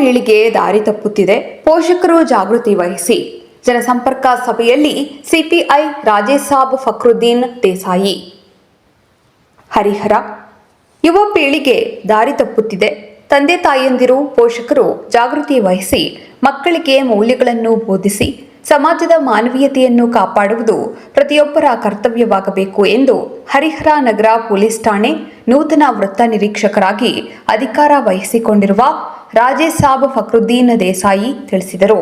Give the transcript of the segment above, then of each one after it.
ಪೀಳಿಗೆ ದಾರಿ ತಪ್ಪುತ್ತಿದೆ. ಪೋಷಕರು ಜಾಗೃತಿ ವಹಿಸಿ. ಜನಸಂಪರ್ಕ ಸಭೆಯಲ್ಲಿ ಸಿಪಿಐ ರಾಜೇಸಾಬ್ ಫಕ್ರುದ್ದೀನ್ ದೇಸಾಯಿ. ಹರಿಹರ. ಯುವ ಪೀಳಿಗೆ ದಾರಿ ತಪ್ಪುತ್ತಿದೆ. ತಂದೆ ತಾಯಿಯಂದಿರು ಪೋಷಕರು ಜಾಗೃತಿ ವಹಿಸಿ, ಮಕ್ಕಳಿಗೆ ಮೌಲ್ಯಗಳನ್ನು ಬೋಧಿಸಿ ಸಮಾಜದ ಮಾನವೀಯತೆಯನ್ನು ಕಾಪಾಡುವುದು ಪ್ರತಿಯೊಬ್ಬರ ಕರ್ತವ್ಯವಾಗಬೇಕು ಎಂದು ಹರಿಹರ ನಗರ ಪೊಲೀಸ್ ಠಾಣೆ ನೂತನ ವೃತ್ತ ನಿರೀಕ್ಷಕರಾಗಿ ಅಧಿಕಾರ ವಹಿಸಿಕೊಂಡಿರುವ ರಾಜೇಸಾಬ್ ಫಕ್ರುದ್ದೀನ್ ದೇಸಾಯಿ ತಿಳಿಸಿದರು.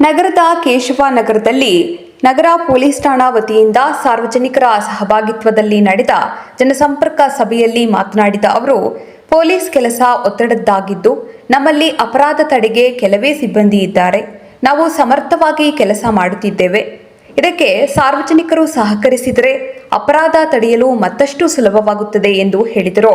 ನಗರದ ಕೇಶವ ನಗರದಲ್ಲಿ ನಗರ ಪೊಲೀಸ್ ಠಾಣಾ ವತಿಯಿಂದ ಸಾರ್ವಜನಿಕರ ಸಹಭಾಗಿತ್ವದಲ್ಲಿ ನಡೆದ ಜನಸಂಪರ್ಕ ಸಭೆಯಲ್ಲಿ ಮಾತನಾಡಿದ ಅವರು ಪೊಲೀಸ್ ಕೆಲಸ ಒತ್ತಡದ್ದಾಗಿದ್ದು, ನಮ್ಮಲ್ಲಿ ಅಪರಾಧ ತಡೆಗೆ ಕೆಲವೇ ಸಿಬ್ಬಂದಿ ಇದ್ದಾರೆ. ನಾವು ಸಮರ್ಥವಾಗಿ ಕೆಲಸ ಮಾಡುತ್ತಿದ್ದೇವೆ. ಇದಕ್ಕೆ ಸಾರ್ವಜನಿಕರು ಸಹಕರಿಸಿದರೆ ಅಪರಾಧ ತಡೆಯಲು ಮತ್ತಷ್ಟು ಸುಲಭವಾಗುತ್ತದೆ ಎಂದು ಹೇಳಿದರು.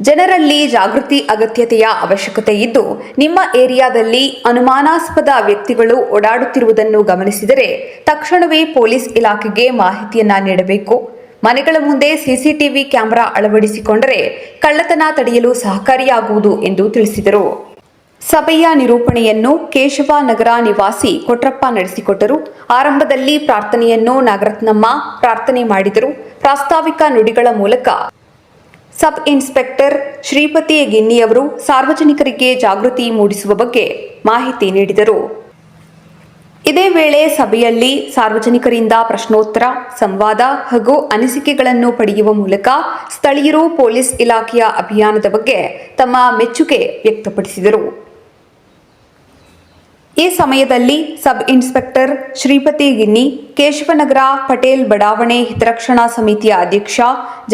ಜನರಲ್ಲಿ ಜಾಗೃತಿ, ಅಗತ್ಯತೆಯ ಅವಶ್ಯಕತೆ ಇದ್ದು, ನಿಮ್ಮ ಏರಿಯಾದಲ್ಲಿ ಅನುಮಾನಾಸ್ಪದ ವ್ಯಕ್ತಿಗಳು ಓಡಾಡುತ್ತಿರುವುದನ್ನು ಗಮನಿಸಿದರೆ ತಕ್ಷಣವೇ ಪೊಲೀಸ್ ಇಲಾಖೆಗೆ ಮಾಹಿತಿಯನ್ನ ನೀಡಬೇಕು. ಮನೆಗಳ ಮುಂದೆ ಸಿಸಿಟಿವಿ ಕ್ಯಾಮೆರಾ ಅಳವಡಿಸಿಕೊಂಡರೆ ಕಳ್ಳತನ ತಡೆಯಲು ಸಹಕಾರಿಯಾಗುವುದು ಎಂದು ತಿಳಿಸಿದರು. ಸಭೆಯ ನಿರೂಪಣೆಯನ್ನು ಕೇಶವ ನಗರ ನಿವಾಸಿ ಕೊಟ್ರಪ್ಪ ನಡೆಸಿಕೊಟ್ಟರು. ಆರಂಭದಲ್ಲಿ ಪ್ರಾರ್ಥನೆಯನ್ನು ನಾಗರತ್ನಮ್ಮ ಪ್ರಾರ್ಥನೆ ಮಾಡಿದರು. ಪ್ರಾಸ್ತಾವಿಕ ನುಡಿಗಳ ಮೂಲಕ ಸಬ್ ಇನ್ಸ್ಪೆಕ್ಟರ್ ಶ್ರೀಪತಿ ಗಿನ್ನಿಯವರು ಸಾರ್ವಜನಿಕರಿಗೆ ಜಾಗೃತಿ ಮೂಡಿಸುವ ಬಗ್ಗೆ ಮಾಹಿತಿ ನೀಡಿದರು. ಇದೇ ವೇಳೆ ಸಭೆಯಲ್ಲಿ ಸಾರ್ವಜನಿಕರಿಂದ ಪ್ರಶ್ನೋತ್ತರ, ಸಂವಾದ ಹಾಗೂ ಅನಿಸಿಕೆಗಳನ್ನು ಪಡೆಯುವ ಮೂಲಕ ಸ್ಥಳೀಯರು ಪೊಲೀಸ್ ಇಲಾಖೆಯ ಅಭಿಯಾನದ ಬಗ್ಗೆ ತಮ್ಮ ಮೆಚ್ಚುಗೆ ವ್ಯಕ್ತಪಡಿಸಿದರು. ಈ ಸಮಯದಲ್ಲಿ ಸಬ್ ಇನ್ಸ್ಪೆಕ್ಟರ್ ಶ್ರೀಪತಿ ಗಿನ್ನಿ, ಕೇಶವನಗರ ಪಟೇಲ್ ಬಡಾವಣೆ ಹಿತರಕ್ಷಣಾ ಸಮಿತಿಯ ಅಧ್ಯಕ್ಷ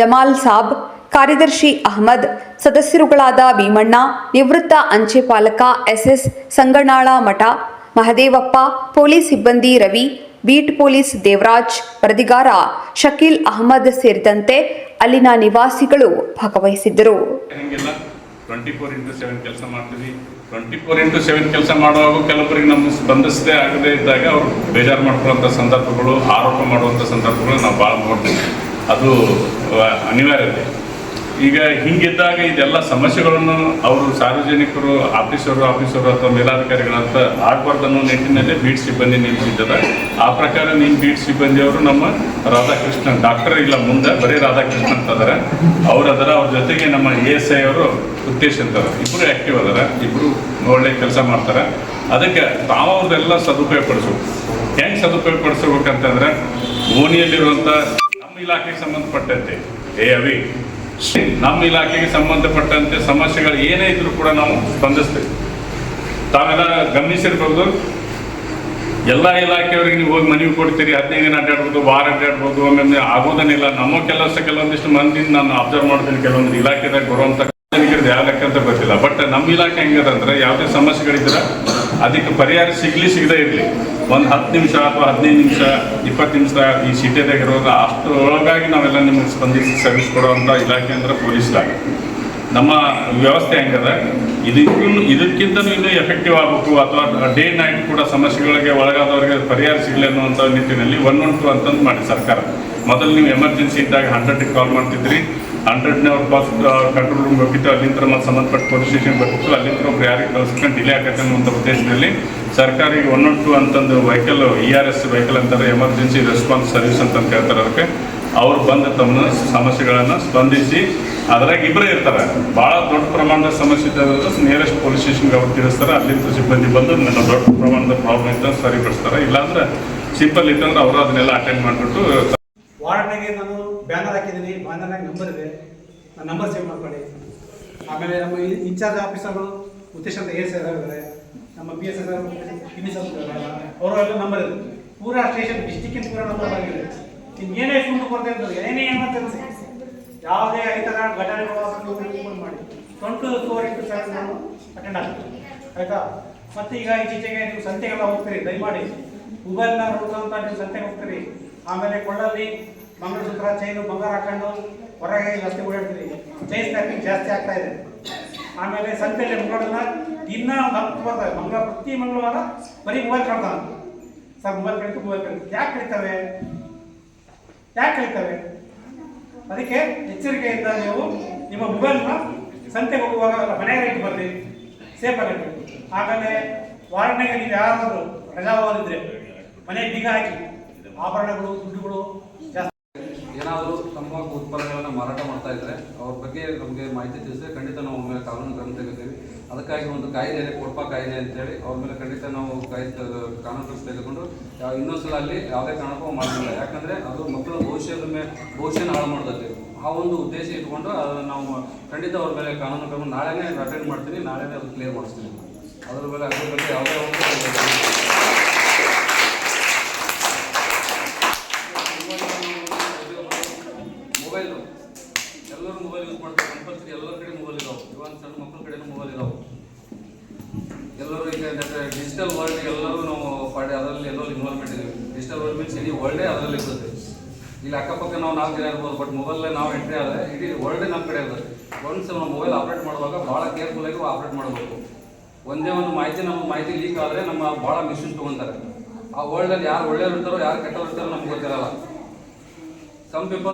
ಜಮಾಲ್ ಸಾಬ್, ಕಾರ್ಯದರ್ಶಿ ಅಹಮದ್, ಸದಸ್ಯರುಗಳಾದ ಭೀಮಣ್ಣ, ನಿವೃತ್ತ ಅಂಚೆ ಪಾಲಕ ಎಸ್ಎಸ್ ಸಂಗಣಾಳ ಮಠ ಮಹದೇವಪ್ಪ, ಪೊಲೀಸ್ ಸಿಬ್ಬಂದಿ ರವಿ, ಬೀಟ್ ಪೊಲೀಸ್ ದೇವರಾಜ್, ವರದಿಗಾರ ಶಕೀಲ್ ಅಹಮದ್ ಸೇರಿದಂತೆ ಅಲ್ಲಿನ ನಿವಾಸಿಗಳು ಭಾಗವಹಿಸಿದ್ದರು. ಟ್ವೆಂಟಿ ಫೋರ್ ಇಂಟು ಸೆವೆನ್ ಕೆಲಸ ಮಾಡ್ತೀವಿ. ಸೆವೆನ್ ಕೆಲಸ ಮಾಡುವಾಗ ಕೆಲವೊಬ್ಬರಿಗೆ ನಮ್ಮ ಆಗದೇ ಇದ್ದಾಗ ಅವರು ಬೇಜಾರು ಮಾಡ್ಕೊಳ್ಳೋಂಥ ಸಂದರ್ಭಗಳು, ಆರೋಪ ಮಾಡುವಂಥ ಸಂದರ್ಭಗಳು ನಾವು ಭಾಳ ನೋಡ್ತೀವಿ. ಅದು ಅನಿವಾರ್ಯತೆ. ಈಗ ಹಿಂಗಿದ್ದಾಗ ಇದೆಲ್ಲ ಸಮಸ್ಯೆಗಳನ್ನು ಅವರು ಸಾರ್ವಜನಿಕರು, ಆಫೀಸರು ಆಫೀಸರು ಅಥವಾ ಮೇಲಾಧಿಕಾರಿಗಳಂತ ಆಡಬಾರ್ದು ಅನ್ನೋ ನಿಟ್ಟಿನಲ್ಲಿ ಬೀಟ್ ಸಿಬ್ಬಂದಿ ನಿಂತಿದ್ದಾರೆ ಆ ಪ್ರಕಾರ ನಿಮ್ಮ ಬೀಟ್ ಸಿಬ್ಬಂದಿಯವರು ನಮ್ಮ ರಾಧಾಕೃಷ್ಣನ್ ಡಾಕ್ಟರ್ ಇಲ್ಲ ಮುಂದೆ, ಬರೀ ರಾಧಾಕೃಷ್ಣ ಅಂತ ಅದಾರ ಅವ್ರು ಅದರ ಅವ್ರ ಜೊತೆಗೆ ನಮ್ಮ ಎ ಎಸ್ ಐ ಅವರು ಉದ್ದೇಶ ಅಂತಾರೆ ಇಬ್ಬರು ಆ್ಯಕ್ಟಿವ್ ಅದಾರ ಇಬ್ಬರು ಒಳ್ಳೆ ಕೆಲಸ ಮಾಡ್ತಾರೆ. ಅದಕ್ಕೆ ತಾವು ಅವ್ರದ್ದೆಲ್ಲ ಸದುಪಯೋಗ ಪಡಿಸ್ಬೇಕು ಹೆಂಗೆ ಸದುಪಯೋಗ ಪಡಿಸ್ಬೇಕಂತಂದ್ರೆ ಓಣಿಯಲ್ಲಿರುವಂಥ ನಮ್ಮ ಇಲಾಖೆಗೆ ಸಂಬಂಧಪಟ್ಟಂತೆ. ಏ, ಅವಿ ನಮ್ಮ ಇಲಾಖೆಗೆ ಸಂಬಂಧಪಟ್ಟಂತೆ ಸಮಸ್ಯೆಗಳು ಏನೇ ಇದ್ರೂ ಕೂಡ ನಾವು ಸ್ಪಂದಿಸ್ತೇವೆ. ತಾವೆಲ್ಲ ಗಮನಿಸಿರ್ಬೋದು. ಎಲ್ಲ ಇಲಾಖೆಯವರಿಗೆ ನೀವು ಹೋಗಿ ಮನವಿ ಕೊಡ್ತೀರಿ, ಹದಿನೈದು ದಿನ ಅಡ್ಡಾಡ್ಬೋದು, ವಾರ ಅಡ್ಡಾಡ್ಬೋದು ಒಮ್ಮೊಮ್ಮೆ ಆಗೋದನ್ನಿಲ್ಲ ನಮ್ಮ ಕೆಲಸ ಕೆಲವೊಂದಿಷ್ಟು ಮಂದಿ ನಾನು ಅಬ್ಸರ್ವ್ ಮಾಡ್ತೀನಿ, ಕೆಲವೊಂದು ಇಲಾಖೆದಾಗ ಸಾರ್ವಜನಿಕರದ್ದು ಯಾವ ಲೆಕ್ಕ ಅಂತ ಗೊತ್ತಿಲ್ಲ. ಬಟ್ ನಮ್ಮ ಇಲಾಖೆ ಹೆಂಗದಂದ್ರೆ, ಯಾವುದೇ ಸಮಸ್ಯೆಗಳಿದ್ರೆ ಅದಕ್ಕೆ ಪರಿಹಾರ ಸಿಗ್ಲಿ ಸಿಗದೇ ಇರಲಿ. ಒಂದು ಹತ್ತು ನಿಮಿಷ ಅಥವಾ ಹದಿನೈದು ನಿಮಿಷ, ಇಪ್ಪತ್ತು ನಿಮಿಷ ಈ ಸಿಟಿದಾಗ ಇರೋದು ಅಷ್ಟು ಒಳಗಾಗಿ ನಾವೆಲ್ಲ ನಿಮಗೆ ಸ್ಪಂದಿಸಿ ಸರ್ವಿಸ್ ಕೊಡುವಂಥ ಇಲಾಖೆ ಅಂದ್ರೆ ಪೊಲೀಸ್ ಇಲಾಖೆ ನಮ್ಮ ವ್ಯವಸ್ಥೆ ಹೆಂಗದ? ಇದಕ್ಕೂ ಇದಕ್ಕಿಂತಲೂ ಇನ್ನೂ ಎಫೆಕ್ಟಿವ್ ಆಗಬೇಕು ಅಥವಾ ಡೇ ನೈಟ್ ಕೂಡ ಸಮಸ್ಯೆಗಳಿಗೆ ಒಳಗಾದವರಿಗೆ ಪರಿಹಾರ ಸಿಗಲಿ ಅನ್ನುವಂಥ ನಿಟ್ಟಿನಲ್ಲಿ ಒನ್ ಒನ್ ಟು ಅಂತಂದು ಮಾಡಿ ಸರ್ಕಾರ. ಮೊದಲು ನೀವು ಎಮರ್ಜೆನ್ಸಿ ಇದ್ದಾಗ ಹಂಡ್ರೆಡ್ಗೆ ಕಾಲ್ ಮಾಡ್ತಿದ್ರಿ. ಹಂಡ್ರೆಡ್ನೇ ಅವ್ರ ಬಸ್ ಕಂಟ್ರೋಲ್ ರೂಮ್ ಹೋಗಿತ್ತು ಅಲ್ಲಿಂದ ಮತ್ತೆ ಸಂಬಂಧಪಟ್ಟ ಪೊಲೀಸ್ ಸ್ಟೇಷನ್ ಬರ್ತಿತ್ತು. ಅಲ್ಲಿಂದ ಒಬ್ರು ಯಾರಿಗೆ ಕಳ್ಸ್ಕೊಂಡು ಡಿಲೇ ಆಗತ್ತೆ ಅನ್ನುವಂಥ ಉದ್ದೇಶದಲ್ಲಿ ಸರ್ಕಾರಿ ಒನ್ ಒನ್ ಟು ಅಂತಂದು vehicle E R S vehicle ಅಂತಾರೆ ಎಮರ್ಜೆನ್ಸಿ ರೆಸ್ಪಾನ್ಸ್ ಸರ್ವಿಸ್ ಅಂತ ಹೇಳ್ತಾರೆ ಅದಕ್ಕೆ. ಅವ್ರು ಬಂದು ತಮ್ಮ ಸಮಸ್ಯೆಗಳನ್ನು ಸ್ಪಂದಿಸಿ, ಅದ್ರಾಗ ಇಬ್ಬರೇ ಇರ್ತಾರೆ. ಭಾಳ ದೊಡ್ಡ ಪ್ರಮಾಣದ ಸಮಸ್ಯೆ ಇದ್ದಾಗ ನಿಯರೆಸ್ಟ್ ಪೊಲೀಸ್ ಸ್ಟೇಷನ್ಗೆ ಅವ್ರು ತಿಳಿಸ್ತಾರೆ. ಅಲ್ಲಿಂದ ಸಿಬ್ಬಂದಿ ಬಂದು ನನ್ನ ದೊಡ್ಡ ಪ್ರಮಾಣದ ಪ್ರಾಬ್ಲಮ್ ಇದ್ದ ಸರಿಪಡಿಸ್ತಾರೆ. ಇಲ್ಲಾಂದ್ರೆ ಸಿಂಪಲ್ ಇತ್ತಂದ್ರೆ ಅವರು ಅದನ್ನೆಲ್ಲ ಅಟೆಂಡ್ ಮಾಡಿಬಿಟ್ಟು ವಾರ್ಡ್ನಾಗೆ ನಾನು ಬ್ಯಾನರ್ ಹಾಕಿದ್ದೀನಿ ಬ್ಯಾನರ್ನಾಗ ನಂಬರ್ ಇದೆ. ನನ್ನ ನಂಬರ್ ಸೇವ್ ಮಾಡ್ಕೊಳ್ಳಿ. ಆಮೇಲೆ ನಮ್ಮ ಇನ್ಚಾರ್ಜ್ ಆಫೀಸರ್ಗಳು ಉದ್ದೇಶ ಅಂತ ಎಸ್ ಇದ್ದಾರೆ, ನಮ್ಮ ಬಿ ಎಸ್ ಪಿನಿ ಅವರೆಲ್ಲ ನಂಬರ್ ಇದೆ. ಪೂರಾ ಸ್ಟೇಷನ್ ಡಿಸ್ಟಿಕ್ಕಿನ ಪೂರ ನಂಬರ್ ಆಗಿದೆ. ಏನೇ ಫೋನ್ ಕೊಡ್ತಾ ಇರ್ತದೆ ಏನೇ ಏನಂತ ಯಾವುದೇ ಈ ಥರ ಫೋನ್ ಮಾಡಿ. ಟ್ವೆಂಟು ಫೋರ್ ಇಂಟು ಸೆವೆನ್ ನಾನು ಅಟೆಂಡ್ ಆಗ್ತೀನಿ. ಆಯಿತಾ? ಮತ್ತೆ ಈಗ ಈಚೆಗೆ ನೀವು ಸಂತೆಗೆಲ್ಲ ಹೋಗ್ತೀರಿ, ದಯಮಾಡಿ. ಮೊಬೈಲ್ನ ನೋಡ್ಕೊಂತ ನೀವು ಸಂತೆಗೆ ಹೋಗ್ತೀರಿ ಆಮೇಲೆ ಕೊಳ್ಳಲ್ಲಿ ಮಂಗಳಸೂತ್ರ, ಚೈನು, ಬಂಗಾರ ಹಾಕೊಂಡು ಹೊರಗೆ ರಸ್ತೆ ಓಡಾಡ್ತೀರಿ ಚೈನ್ ಸ್ನ್ಯಾಪಿಂಗ್ ಜಾಸ್ತಿ ಆಗ್ತಾ ಇದೆ. ಆಮೇಲೆ ಸಂತೆಯಲ್ಲಿ ಮಂಗಳನ್ನ ದಿನ ಒಂದು ಹತ್ತು ಬರ್ತಾರೆ ಮಂಗಳ ಪ್ರತಿ ಮಂಗಳವಾರ ಬರೀ ಮೊಬೈಲ್ ಕಳ್ತಾನೆ ಸರ್ ಮೊಬೈಲ್ ಕಳಿತು ಮೊಬೈಲ್ ಕಳಿತು. ಯಾಕೆ ಕಳಿತವೆ? ಯಾಕೆ ಕಳಿತವೆ? ಅದಕ್ಕೆ ಎಚ್ಚರಿಕೆಯಿಂದ ನೀವು ನಿಮ್ಮ ಮೊಬೈಲ್ನ ಸಂತೆಗೆ ಹೋಗುವಾಗ ಮನೆಗೆ ಇಟ್ಟು ಬರ್ರಿ. ಸೇಫ್ ಆಗಿರ್ಬೇಕು ಆಮೇಲೆ ವಾರಣೆಗೆ ನೀವು ಯಾರಾದರೂ ರಜಾವಲ್ಲಿದ್ರೆ ಮನೆಗೆ ಬೀಗ ಹಾಕಿ. ಆಭರಣಗಳು ದುಡ್ಡುಗಳು ಏನಾದರೂ ತಂಬಾಕು ಉತ್ಪನ್ನಗಳನ್ನು ಮಾರಾಟ ಮಾಡ್ತಾ ಇದ್ರೆ ಅವ್ರ ಬಗ್ಗೆ ನಮಗೆ ಮಾಹಿತಿ ತಿಳಿಸಿದ್ರೆ ಖಂಡಿತ ನಾವು ಅವ್ರ ಮೇಲೆ ಕಾನೂನು ಕ್ರಮ ತೆಗಿತೀವಿ. ಅದಕ್ಕಾಗಿ ಒಂದು ಕಾಯಿಲೆ ಇದೆ, ಕೊಡಪ ಕಾಯಿಲೆ ಅಂತೇಳಿ ಅವ್ರ ಮೇಲೆ ಖಂಡಿತ ನಾವು ಕಾಯಿ ಕಾನೂನು ಕ್ರಮ ತೆಗೆದುಕೊಂಡು ಇನ್ನೊಂದು ಇನ್ನೊಂದ್ಸಲ ಅಲ್ಲಿ ಯಾವುದೇ ಕಾರಣಕ್ಕೂ ಮಾಡಲಿಲ್ಲ ಯಾಕಂದರೆ ಅದು ಮಕ್ಕಳ ಭವಿಷ್ಯದ ಮೇಲೆ ಭವಿಷ್ಯನ ಹಾಳು ಮಾಡ್ತೈತಿ. ಆ ಒಂದು ಉದ್ದೇಶ ಇಟ್ಕೊಂಡು ಅದನ್ನು ನಾವು ಖಂಡಿತ ಅವ್ರ ಮೇಲೆ ಕಾನೂನು ಕ್ರಮ ನಾಳೆನೇ ಅಟೆಂಡ್ ಮಾಡ್ತೀನಿ, ನಾಳೆನೇ ಅದು ಕ್ಲಿಯರ್ ಮಾಡಿಸ್ತೀನಿ. ಅದ್ರ ಮೇಲೆ ಅದ್ರ ಬಗ್ಗೆ ಯಾವುದೇ ಒಂದು ಮೊಬೈಲು ಎಲ್ಲರೂ ಮೊಬೈಲ್ ಯೂಸ್ ಮಾಡ್ತಾರೆ ಕಂಪಲ್ಸರಿ ಎಲ್ಲರ ಕಡೆ ಮೊಬೈಲ್ ಇದಾವೆ ಇವನ್ ಸಣ್ಣ ಮಕ್ಕಳ ಕಡೆನೂ ಮೊಬೈಲ್ ಇದಾವೆ ಎಲ್ಲರೂ ಈಗ ಡಿಜಿಟಲ್ ವರ್ಲ್ಡ್ ಎಲ್ಲರೂ ನಾವು ಪಾಡಿ ಅದರಲ್ಲಿ ಎಲ್ಲರೂ ಇನ್ವಾಲ್ವ್ಮೆಂಟ್ ಇದೀವಿ ಡಿಜಿಟಲ್ ವರ್ಲ್ಡ್ ಮೀನ್ಸ್ ಇಡೀ ವರ್ಲ್ಡೇ ಅದರಲ್ಲಿ ಇರ್ತದೆ ಇಲ್ಲಿ ಅಕ್ಕಪಕ್ಕ ನಾವು ನಾಲ್ಕು ಜನ ಇರ್ಬೋದು ಬಟ್ ಮೊಬೈಲ್ ನಾವು ಎಂಟ್ರಿ ಆದರೆ ಇಡೀ ವರ್ಲ್ಡೇ ನಮ್ಮ ಕಡೆ ಇರ್ತದೆ ಒಂದು ಸಲ ಮೊಬೈಲ್ ಆಪ್ರೇಟ್ ಮಾಡುವಾಗ ಭಾಳ ಕೇರ್ಫುಲ್ ಆಗಿ ಆಪ್ರೇಟ್ ಮಾಡಬೇಕು. ಒಂದೇ ಒಂದು ಮಾಹಿತಿ, ನಮ್ಮ ಮಾಹಿತಿ ಲೀಕ್ ಆದರೆ ನಮ್ಮ ಭಾಳ ಮಿಸ್ಯೂಸ್ ತೊಗೊತಾರೆ. ಆ ವರ್ಲ್ಡಲ್ಲಿ ಯಾರು ಒಳ್ಳೆಯವ್ರು ಇರ್ತಾರೋ, ಯಾರು ಕೆಟ್ಟವರು ಇರ್ತಾರೋ ನಮ್ಗೆ ಗೊತ್ತಿರಲ್ಲ. Some people